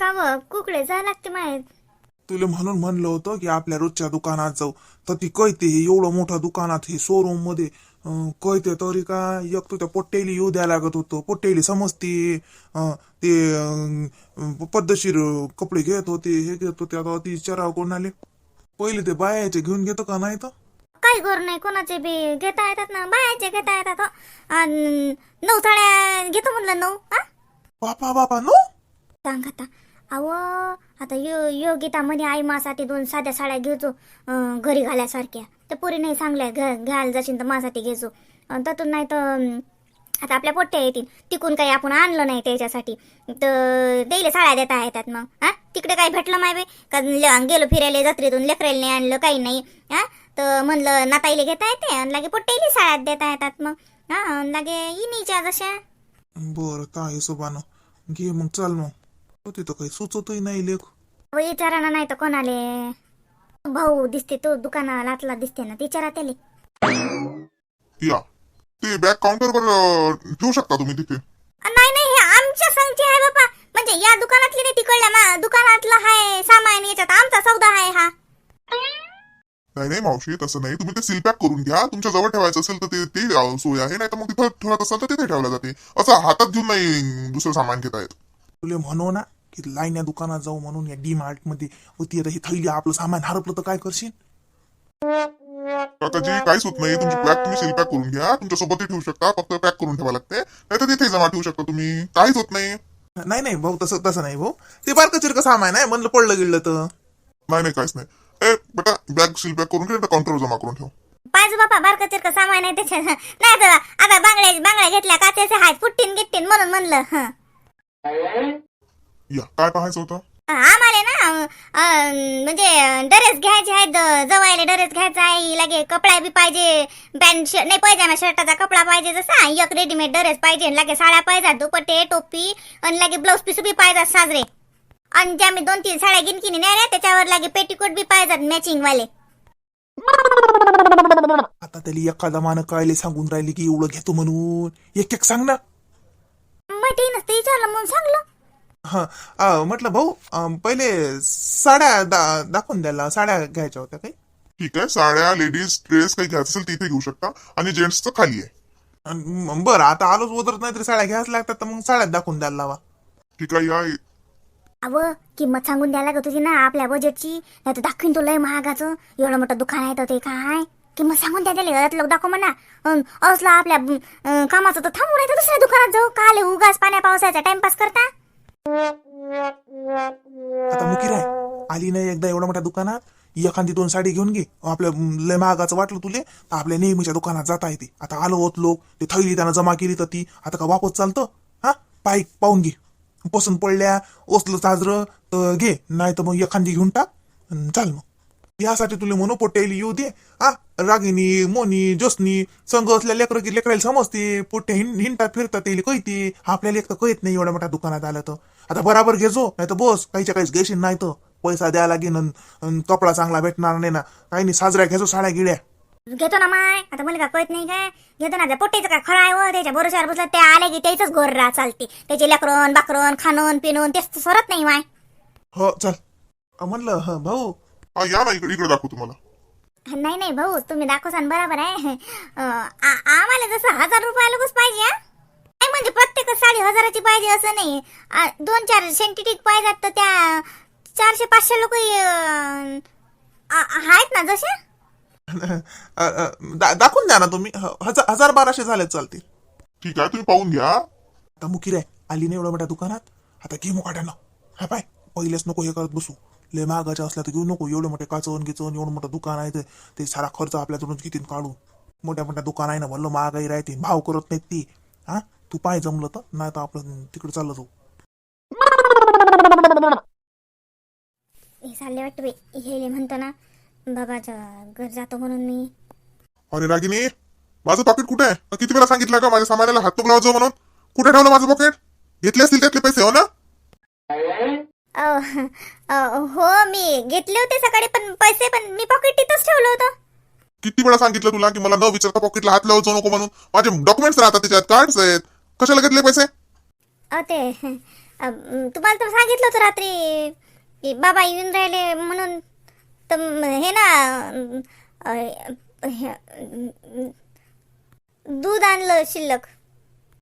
का व कुकडे जा लागते माहीत तुला म्हणून म्हणलं होतं की आपल्या रोजच्या दुकानात जाऊ. तर ती कळते हे एवढं मोठं दुकानात हे शोरूममध्ये कळते तरी का एक तर त्या पोट्टेली येऊ द्यायला लागत होतं. पोट्टेली समजते अं, ते अं, पद्धतशीर कपडे घेत होते हे घेत होते. आता ती चराव कोण आले पहिले ते बायाचे घेऊन घेतो का नाही तर? काही गोर नाही कोणाचे बी घेता येतात ना बायाचे घेता येतात नऊ साड्या घेतो म्हणलं नऊ हा बापा बापा नो सांग आता. अव आता यो योगितामध्ये आई मासाठी दोन साध्या साड्या घेतो घरी घालायसारख्या. तर पुरी नाही सांगल्या घ घ्यायला जाशील तर मासाठी घेतो त्यातून नाही तर आता आपल्या पोट्ट्या येतील. तिकून काही आपण आणलं नाही त्याच्यासाठी. तर देईले साड्या देता येतात मग हा? तिकडे काही भेटलं माय का गेलो फिरायला जत्रेतून लेकरायला नाही आणलं काही नाही हा? तर म्हणलं नाताईले घेता येते? आणि लागे पोट्ट्याला साड्या देता येतात मग हा? लागे इनीच्या जशा. बरं काय हिशोबानं घे मग चाल मग. हो, तिथं काही सुचतही नाही लेख. विचारा नाही तर कोणाले? भाऊ दिसते तो दुकानाला दिसते ना विचारा त्याले. या. ते बॅग काउंटरवर अं, ठेवू शकता तुम्ही तिथे? अ, नाही नाही हे आमच्या संगती आहे बापा म्हणजे या दुकानातली नाही तिकडल्या मा दुकानातलं आहे सामान याच्यात आमचा सौदा आहे हा. नाही नाही मावशी तसं नाही. तुम्ही ते सील पॅक करून घ्या. तुमच्या जवळ ठेवायचं असेल तर ते ते अं, सोय आहे. नाही तर मग तिथं ठेवत असाल तर तिथे ठेवलं जाते. असं हातात घेऊन नाही दुसरं सामान घेता येत. तुले म्हणू ना की लाईन या दुकानात जाऊ म्हणून या डी मार्टमध्ये होती आता ही थैली आपलं सामान हरपलं तर काय करशील? काकाजी काहीच होत नाही. तुमची बॅग तुम्ही सील पॅक करून घ्या. तुमच्या सोबतही ठेवू शकता. फक्त पॅक करून ठेवा लागते. नाही तर तिथे जमा ठेवू शकता तुम्ही. काहीच होत नाही. नाही नाही भाऊ तसं तसं नाही भाऊ. ते बारकं चिरकं सामान आहे. म्हणलं पडलं गिळलं तर. नाही नाही काहीच नाही. ए बेटा बॅग सील पॅक करून घे काउंटरवर जमा करून ठेव. पाहिजे बापा बारकं चिरकं सामान आहे त्याच्यात नाही तर आता बांगड्या बांगड्या घेतल्या काचेचे आहेत फुट्टीन गिट्टीन म्हणून म्हणलं हं. या काय पाहायचं होतं? आम्हाला ना अं, म्हणजे ड्रेस घ्यायचे आहेत जवायला ड्रेस घ्यायचा आहे लगे कपडा बी पाहिजे पॅन्ट शर्ट नाही पाहिजे शर्टाचा कपडा पाहिजे जसा एक रेडीमेड ड्रेस पाहिजे लगे साड्या पाहिजेत दुपट्टे टोपी आणि लगे ब्लाऊज पीस बी पाहिजेत साजरे. आणि ज्या मी दोन तीन साड्या गिनकिनी नेल्या त्याच्यावर लगे पेटीकोट बी पाहिजेत मॅचिंग वाले. आता त्याला एका जमानं कळले सांगून राहिले की एवढं घेतो म्हणून. एक एक सांग ना. ते नसतं विचारलं म्हणून सांगलं. हा अं, म्हटलं भाऊ अं, पहिले साड्या दा, दाखवून द्यायला साड्या घ्यायच्या होत्या काही? ठीक आहे साड्या लेडीज ड्रेस काही घ्यायचं असेल तिथे घेऊ शकता. आणि जेंट्सचं खाली आहे. अन म- बरं आता आलोच उतरत नाही तरी साड्या घ्यायच लागतात तर मग साड्यात दाखवून द्यायला लावा. ठीक आहे या. अव किंमत सांगून द्यायला लागत होती ना आपल्या बजेटची नाही तर दाखवीन तो लय महागाचं. एवढं मोठं दुकान आहे तर ते काय? किंमत सांगून त्या त्याला लोक दाखव म्हणा. असला आपल्या कामाचं तर थांबू नाही तर दुसऱ्या दुकानात जाऊ. काल उगाच पाण्या पावसाचा टाइमपास करता. आता मुकीर राय आली नाही एकदा एवढ्या मोठ्या दुकानात. एखादी दोन साडी घेऊन घे. आपल्या लय महागाचं वाटलं तुले तर आपल्या नेहमीच्या दुकानात जाता येते. आता आलो होत लोक ते थैली त्यानं जमा केली तर ती. आता का वापस चालतं? हा? पाय पाहून घे. पसंत पडल्या ओसलं चाजरं तर घे. नाही तर मग एखादी घेऊन टाक. चाल मग. यासाठी तुला म्हणू पोट्याली येऊ दे. हा रागिनी मोनी जोसनी संघ असल्या लेकर की लेकराला समजते पोट्या हिं हिंडतात फिरतात त्याला कळते. आपल्याला एक तर कळत नाही एवढ्या मोठ्या दुकानात आलं तर. आता बराबर घेजो नाही तर बस काहीच्या काहीच घेशील नाही तर. पैसा द्यायला अन कपडा चांगला भेटणार नाही ना. काही नाही साजऱ्या घेजो साड्या गिड्या. घेतो ना माय आता मला काय कळत नाही काय? घेतो ना पोट्याचं काय खरं आहे त्याच्या भरोश्यावर बसलं ते आले की त्याच घोर रा चालते. त्याचे लेकरन बाकरन खाणून पिणून तेच सरत नाही माय. हो चल. म्हणलं ह भाऊ हा या ना इकडे इकडे दाखवू तुम्हाला नाही नाही भाऊ तुम्ही दाखवसान बरोबर आहे. अं, आ- आम्हाला जसं हजार रुपयालाच पाहिजे हा? नाही म्हणजे प्रत्येक साडी हजाराची पाहिजे असं नाही. आ, दोन चार सेंटिटिक पाहिजेत तर त्या चारशे पाचशे लोक आहेत ना जसे? अ, अ, दा- दाखवून द्या ना तुम्ही. ह- हजार हजार बाराशे झाले चालतील. ठीक आहे तुम्ही पाहून घ्या. आता मुकीर आहे आली नाही एवढ्या मोठ्या दुकानात. आता घे मुकाट्यानं हा पाय पहिलेच नको हे करत बसू. लय महागाच्या असल्या तर घेऊ नको. एवढं मोठे काचवण गिचवण एवढं मोठं दुकान आहे ते- ते सारा खर्च आपल्याकडून किती काढू? मोठ्या मोठ्या दुकान आहे ना भलं महागाई राहते. भाव करत नाहीत ती. हा? तू पाय जमलं तर नाही तर आपलं तिकडे चाललं जाऊ. हे चालले वाटतं बाई. हे म्हणतो ना बाबाच्या घर जातो म्हणून मी. अरे रागिनी माझं पॉकेट कुठे आहे? किती वेळा सांगितलं का माझ्या सामानाला हात लावा जाऊ म्हणून? कुठे ठेवलं माझं पॉकेट घेतले असतील त्यातले पैसे हो ना? हो मी घेतले होते सकाळी पण पैसे पण मी पॉकेट तिथंच ठेवलं होतं. किती वेळा सांगितलं तुला की मला न विचारता पॉकेटला हात जाऊ नको म्हणून? माझे डॉक्युमेंट्स राहतात त्याच्यात कार्ड्स आहेत. कशाला घेतले पैसे? अ ते अं, तुम्हाला तर सांगितलं होतं रात्री की बाबा येऊन राहिले म्हणून. तर म- हे ना अं, अं, हे, अं, दूध आणलं शिल्लक.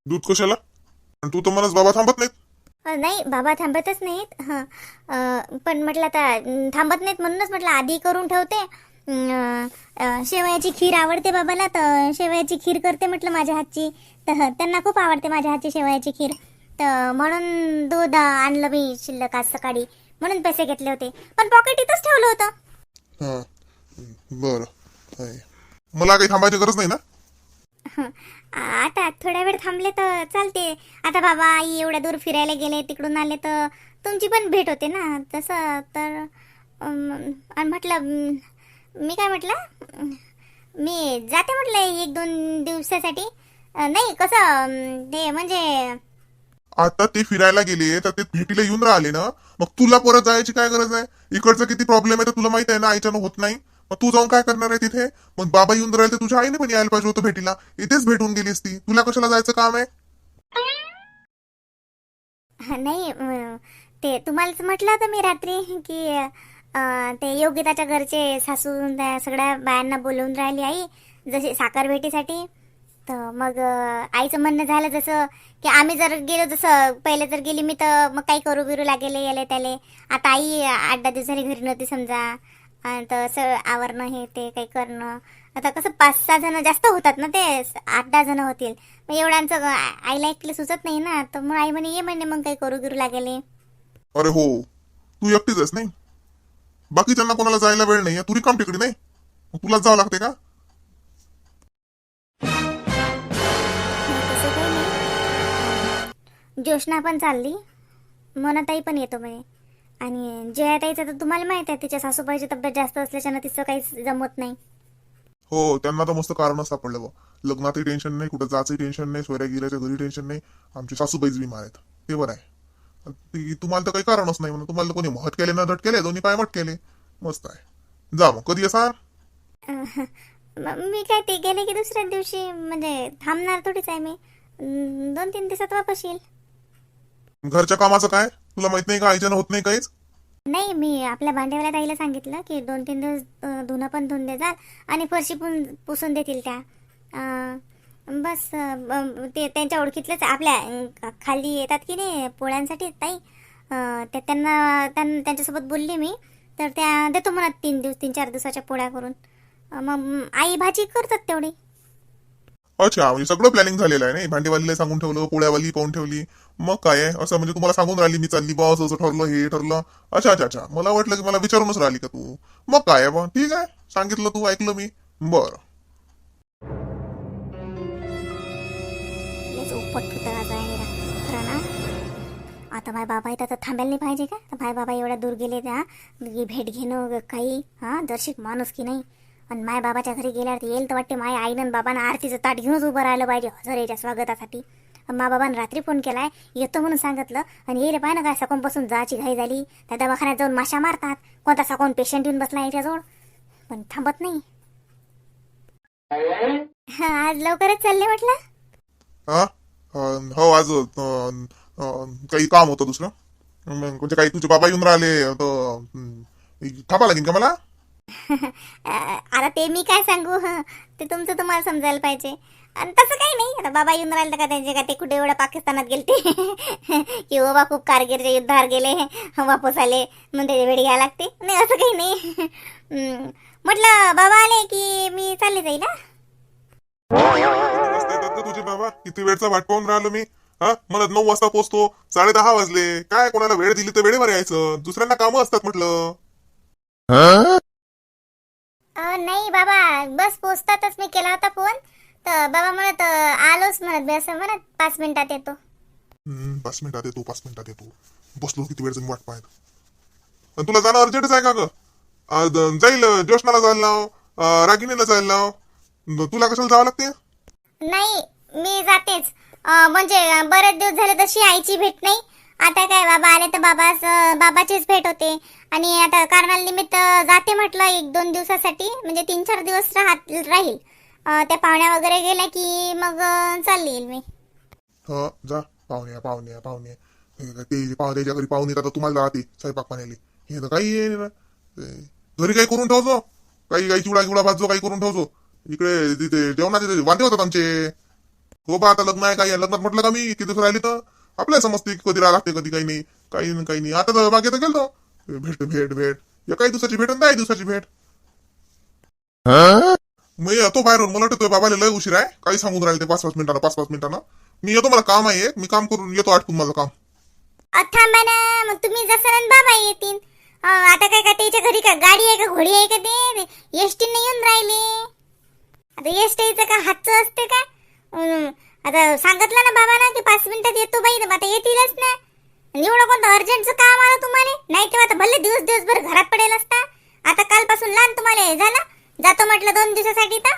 दूध कशाला? आणि तू तर म्हणस बाबा थांबत नाहीत. अ, नाही बाबा थांबतच नाहीत. हं. पण म्हटलं आता थांबत नाहीत म्हणूनच म्हटलं आधी करून ठेवते. शेवयाची खीर आवडते बाबाला तर शेवयाची खीर करते म्हटलं माझ्या हातची. तर त्यांना खूप आवडते माझ्या हातची शेवयाची खीर. तर म्हणून दूध आणलं मी शिल्लक आज सकाळी. म्हणून पैसे घेतले होते. पण पॉकेट इथंच ठेवलं होतं. बरं. मला काही थांबायची गरज नाही ना? आता थोड्या वेळ थांबले तर चालते. आता बाबा आई एवढ्या दूर फिरायला गेले तिकडून आले तर तुमची पण भेट होते ना. तसं तर आणि म्हटलं मी काय म्हटलं? मी जाते म्हटलं एक दोन दिवसासाठी. नाही कसं ते म्हणजे आता ते फिरायला गेले तर ते भेटीला येऊन राहिले ना. मग तुला परत जायची काय गरज आहे? इकडचा किती प्रॉब्लेम आहे तर तुला माहीत आहे ना आईच्यानं होत नाही. मग तू जाऊन काय करणार आहे तिथे? मग बाबा येऊन राहिले तर तुझ्या आईने पण यायला पाहिजे होतं भेटीला. इथेच भेटून गेलीस ती. तुला कशाला जायचं काम आहे? हा, नाही अं, ते तुम्हालाच म्हटलं होतं मी रात्री की अं, ते योगिताच्या घरचे सासू त्या सगळ्या बायांना बोलवून राहिली आई जशी साखर भेटीसाठी. तर मग अं, आईचं म्हणणं झालं जसं की आम्ही जर गेलो जसं पहिले जर गेली मी तर मग काही करू बिरू लागेले याले त्याले आता आई आठ दहा दिवस झाली घरी नव्हती समजा. आणि तर असं आवरणं हे ते काही करणं. आता कसं पाच सहा जण जास्त होतात ना ते आठ दहा जण होतील. मग एवढ्यांचं आईला एकले सुचत नाही ना. तर मग आई म्हणे ये म्हणे मग काही करू गिरू लागेले. अरे हो तू एकटीच आहेस नाही? बाकीच्यांना कोणाला जायला वेळ नाही तू रिकाम तिकडे नाही? तुलाच जावं लागते का? तसं ज्योष्ना पण चालली. मोनाताई पण येतो म्हणे. आणि जयाताईचं तर तुम्हाला माहीत आहे तिच्या सासूबाईची तब्येत जास्त असल्याच्यानं तिचं काहीच जमत नाही. हो त्यांना तर मस्त कारण सापडलं बा लग्नातही टेन्शन नाही कुठं जायचंही टेन्शन नाही सोयऱ्या गिऱ्याच्या घरी टेन्शन नाही. आमची सासूबाईच बिमार आहेत. ते बरं आहे. ती- तुम्हाला तर काही कारणच नाही म्हणून. तुम्हाला तर कोणी महत केले ना धट केले दोन्ही पाय मट केले. मस्त आहे. जा मग कधी असा मी काय ते गेले की दुसऱ्या दिवशी. म्हणजे थांबणार थोडीच आहे मी. अं, दोन तीन दिवसात वापस येईल. घरच्या कामाचं काय? तुला माहीत नाही का? आयोजन होत नाही काहीच? नाही मी आपल्या भांडेवाल्या ताईला सांगितलं की दोन तीन दिवस अं, धुणं पण धुवून देतात आणि फरशी पण पुसून देतील त्या. अं, बस अं, ब- ते त्यांच्या ओळखीतलेच आपल्या अं, खाली येतात की नाही पोळ्यांसाठी ताई? अं, त्या त्यांना त्यां- त्यांच्यासोबत बोलली मी. तर त्या देतो म्हणत तीन दिवस तीन चार दिवसाच्या पोळ्या करून. अं, मग आई भाजी करतात तेवढी. अच्छा म्हणजे सगळं प्लॅनिंग झालेलं आहे नाही भांडेवालीला सांगून ठेवलं पोळ्यावाली पाहून ठेवली. मग काय आहे? असं म्हणजे तुम्हाला सांगून राहिली मी चालली बा असं असं ठरलं हे ठरलं. अच्छा अच्छा अच्छा. मला वाटलं की मला विचारूनच राहिली का तू? मग काय आहे बा? ठीक आहे. सांगितलं तू ऐकलं मी. बरं. लयच उपट पुतळाचा आहे खरं ना? आता भाई बाबा इथं तर थांबायला नाही पाहिजे का? तर बाबा एवढ्या दूर गेले त्या भेट घेणं काही हा दर्शक माणूस की नाही? आणि माय बाबाच्या घरी गेल्यावर येईल तर वाटते माय आईनं आणि बाबानं आरतीचं ताट घेऊनच उभं राहिलं पाहिजे. हजरेच्या स्वागतासाठी. मा बाबानं रात्री फोन केलाय येतो म्हणून सांगितलं. आणि येईल पाय ना काय सकाळपासून जायची घाई झाली. त्या दवाखान्यात जाऊन माशा मारतात. कोणता सकोन पेशंट येऊन बसला याच्याजवळ पण थांबत नाही. हा, आज लवकरच चालले म्हटलं? हा? अं, हो आज अं, अं, काही काम होतं दुसरं. मग म्हणजे काही तुझे बाबा येऊन राहिले तर अं, थांबा लागेल का मला? आता ते मी काय सांगू? हं, ते तुमचं तुम्हाला समजायला पाहिजे. आणि तसं काही नाही. आता बाबा येऊन राहिले का त्यांचे का? ते कुठे एवढ्या पाकिस्तानात गेलते? की बाबा खूप कारगिलच्या युद्धावर गेले वापस आले. मग त्याची वेळ घ्यायला लागते. नाही असं काही नाही. म्हटलं बाबा आले की मी चालले जाईल तुझे बाबा? किती वेळचा वाट पाहून राहिलो मी. हा? मला नऊ वाजता पोहोचतो. साडे दहा वाजले. काय कोणाला वेळ दिली तर वेळेवर यायचं. दुसऱ्यांना कामं असतात म्हटलं. नाही बाबा बस पोचतातच मी केला होता फोन. तर बाबा म्हणत आलोच म्हणत मी असं म्हणत पाच मिनिटात येतो. हम्म, पाच मिनिटात येतो पाच मिनिटात येतो. बसलो किती वेळचं मी वाट पाहत. आणि तुला जाणं अर्जंटच आहे का ग? जाईल अं, ज्योष्णाला जायला लाव अं, रागिणीला जायला लाव. न- तुला कशाला जावं लागते? नाही मी जातेच. अं, म्हणजे अं, बरेच दिवस झाले तशी आईची भेट नाही. आता काय बाबा आले तर बाबा बाबाचीच भेट होते. आणि आता कारणानिमित्त जाते म्हटलं एक दोन दिवसासाठी म्हणजे तीन चार दिवस राहत राहील. त्या पाहुण्या वगैरे गेल्या की मग चालली येईल मी. ह जा. पाहुणे पाहुणे पाहुणे ते पाहू त्याच्या घरी पाहुणे आता तुम्हाला राहते स्वयंपाक पाण्याले. हे तर काही घरी काही करून ठेवतो? काही काही चिवडा चिवडा भाजतो काही करून ठेवतो? इकडे तिथे जेवणाचे वांदे होतात आमचे. हो बा आता लग्न आहे काही लग्नात म्हटलं का मी? किती दिवस राहिली तर? आपल्याला समजते की कधी राहा लागते कधी काही नाही काही नाही काही नाही. आता तर बागेत गेलतो भेट भेट भेट. या काही दिवसाची भेट आणि दिवसाची भेट. मी येतो बाहेरून. मला वाटतं बाबाला लय उशीर आहे. काही सांगून राहिले ते पाच पाच मिनिटानं पाच पाच मिनिटानं. मी येतो मला काम आहे मी काम करून येतो आठवून माझं काम. अ, थांबा ना. मग तुम्ही जसं ना बाबा येतील. आता काय का त्याच्या घरी का गाडी आहे का घोडी आहे का ते? एसटी नाही येऊन राहिले. आता एसटीचं का हातचं असते का? आता सांगितलं ना बाबा ना की पाच मिनिटात येतो बाई तर आता येतीलच ना. एवढं कोणतं अर्जंटचं काम आलं तुम्हाला? नाही तेव्हा आता भले दिवस दिवसभर घरात पडेल असता. आता कालपासून लहान तुम्हाला हे झालं. जातो म्हटलं दोन दिवसासाठी तर.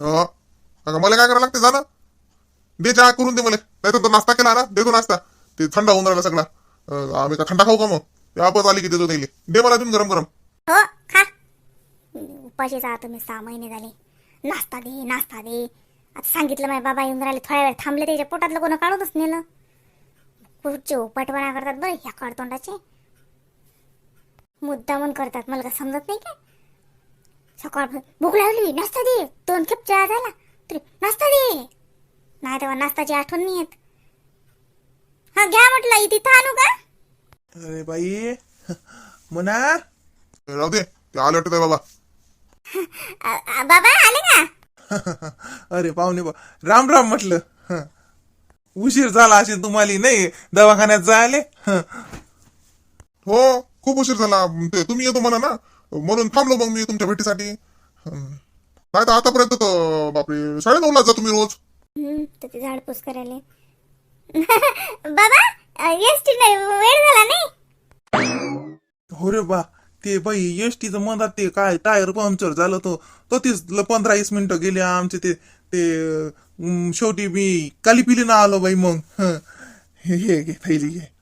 हा अगं मला काय करावं लागते ना दे चहा करून दे मला. नाही तर नाश्ता केला ना देतो नाश्ता. ते थंड होऊन राहिला सगळा. अं, आम्ही का थंडा खाऊ का मग? ते आपत आली की देतो त्याला. दे मला देऊन गरम गरम. हो खा. उपाशीच आहात तुम्ही सहा महिने झाले. नाश्ता दे नाश्ता दे. आता सांगितलं माझ्या बाबा येऊन राहिले थोड्या वेळ थांबले त्याच्या पोटातलं कोणा काढूनच नेलं. कुठचे उपटपणा करतात बरं ह्या काढतोंडाचे मुद्दामून करतात मला काय समजत नाही काय? सकाळ भूक लागली नाश्ता दे. दोन खेप चहा झाला तरी नाश्ता दे. नाही तेव्हा नाश्ताची आठवण नाही येत हा घ्या म्हटलं इथे आणू का? अरे बाई म्हणा राहू दे ते आले वाटत बाबा. बाबा आले का? अरे पाहुणे बा राम राम म्हटलं. हं. उशीर झाला असेल तुम्हाला नाही? दवाखान्यात जायले? हं. हो खूप उशीर झाला. ते तुम्ही येतो म्हणा ना. म्हणून थांबलो मग मी तुमच्या भेटीसाठी. हं. नाही तर आतापर्यंत तर बापरे साडेनऊला जा तुम्ही रोज? हम्म, तर ते झाडपूस करायला. बाबा एसटी नाही वेळ झाला नाही? हो रे बा. ते बाई एसटीचं मधात ते काय टायर पंक्चर झालं तो तो तीच पंधरा वीस मिनिटं गेले आमचे ते ते शेवटी मी काली पिली ना आलो बाई मग. हं. घे थैली घे.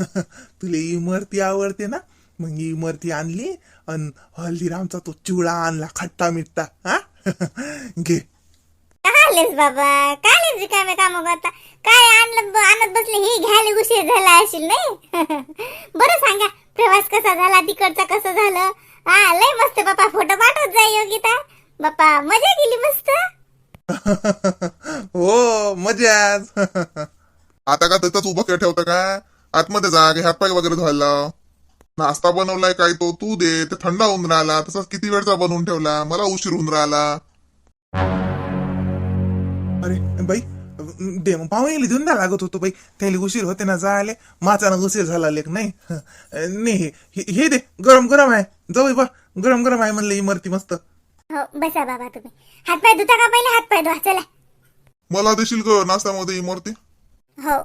तुला इमरती आवडते ना? मग इमरती आणली आणि हल्दीरामचा तो चिवडा आणला खट्टा मिठ्ठा हा? घे. आलेस बाबा काय रिकामे काम करता काय आणलं आणत बसले हे घ्यायला उशीर झाला असेल नाही? बरं सांगा प्रवास कसा झाला तिकडचा कसं झालं? हा लय मस्त बापा फोटो पाठवत जाय योगिता. बापा मजा गेली मस्त. हो मजाच. आता का तिथंच उभं काय ठेवतं का? आतमध्ये जा की हातपाय वगैरे धुवायला नाश्ता बनवलाय काय तो तू दे ते थंड होऊन राहिला. तसाच किती वेळचा बनवून ठेवला? मला उशीर होऊन राहिला. बाई दे मग पाहुणे देऊन द्या लागत होतो बाई. त्याला उशीर होते ना जायले. माचानं उशीर झाला लेख नाही? नाही हे- हे हे दे गरम गरम आहे. जाऊ बा गरम गरम आहे म्हणलं इमरती मस्त. हो बसा बाबा तुम्ही. हातपाय धुता का पहिले? हातपाय धुवा चला. मला देशील ग नाश्त्यामध्ये ही मूर्ती हो.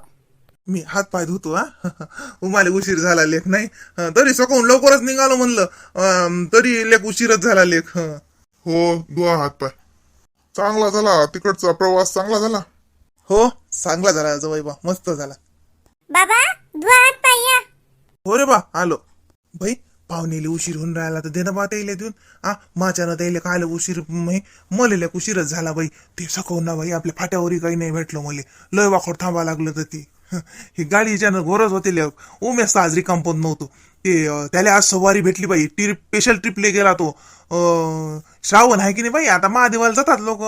मी हात पाय धुतो हा? उमाले उशीर झाला लेख नाही? हं, तरी सकाळून लवकरच निघालो म्हणलं. अं, तरी लेख उशीरच झाला लेख हं. हो दुआ हातपाय चांगला झाला तिकडचा प्रवास चांगला झाला. हो चांगला झाला जवळ बा मस्त झाला. बाबा धुवा हातपाय या. हो रे बा आलो. भाई पाहुणेले उशीर होऊन राहिला तर देणं बा त्याला देऊन. आ माझ्यानं त्याला कायला उशीर मलेल्या उशीरच झाला बाई. ते सकवून ना बाई आपल्या फाट्यावरही काही नाही भेटलं मले. लय वाखोड थांबा लागलं तर ती. हं, ही गाडीच्यानं घोरच होते उमेश साजरी कंपन नव्हतो. ते त्याला आज सवारी भेटली बाई. ट्रिप स्पेशल ट्रिपले गेला तो. श्रावण आहे की नाही बाई? आता महादेवाला जातात लोक.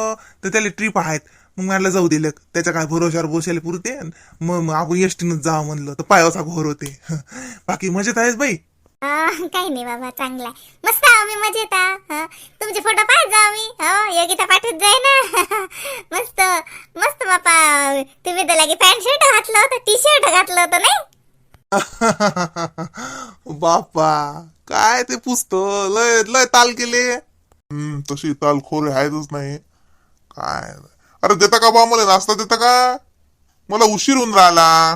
तर त्याला ट्रिप आहेत. मग मला जाऊ दिलं त्याच्या काय भरोशावर बसायला पुरते. मग मग आपण एसटीनच जावं म्हणलं. तर पायाचा घोर होते. बाकी मजेत आहेस बाई? काही नाही बाबा चांगला मस्त आम्ही मजेत तुमचे फोटो पाहत जा आम्ही. हो योगिता पाठवत जाय ना. मस्त मस्त बापा. तुम्ही तर लागे पॅन्ट शर्ट घातलं होतं टी शर्ट घातलं होतं नाही? बापा काय ते पुसतं? लय लय ताल केले. हम्म तशी ताल खोरे आहेतच नाही. काय? अरे देता का बा मला? नाश्ता देता का? मला उशीर होऊन राहिला.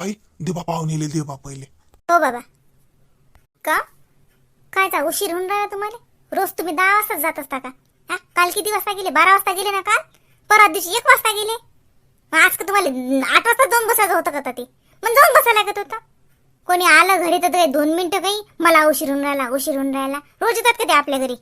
भाई दे बा पाहुणेले देवा पहिले. हो बाबा. का? कायचा उशीर होऊन राहिला तुम्हाला? रोज तुम्ही दहा वाजता जात असता का? हा? काल किती वाजता गेले? बारा वाजता गेले ना काल? परवा दिवशी एक वाजता गेले? मग आज का तुम्हाला आठ वाजता जाऊन बसायचं होतं का ते? मग जाऊन बसा लागत होतं. कोणी आलं घरी तर दोन मिनिटं काही मला उशीरून राहिला उशीरून राहिला. रोज येतात का ते आपल्या घरी?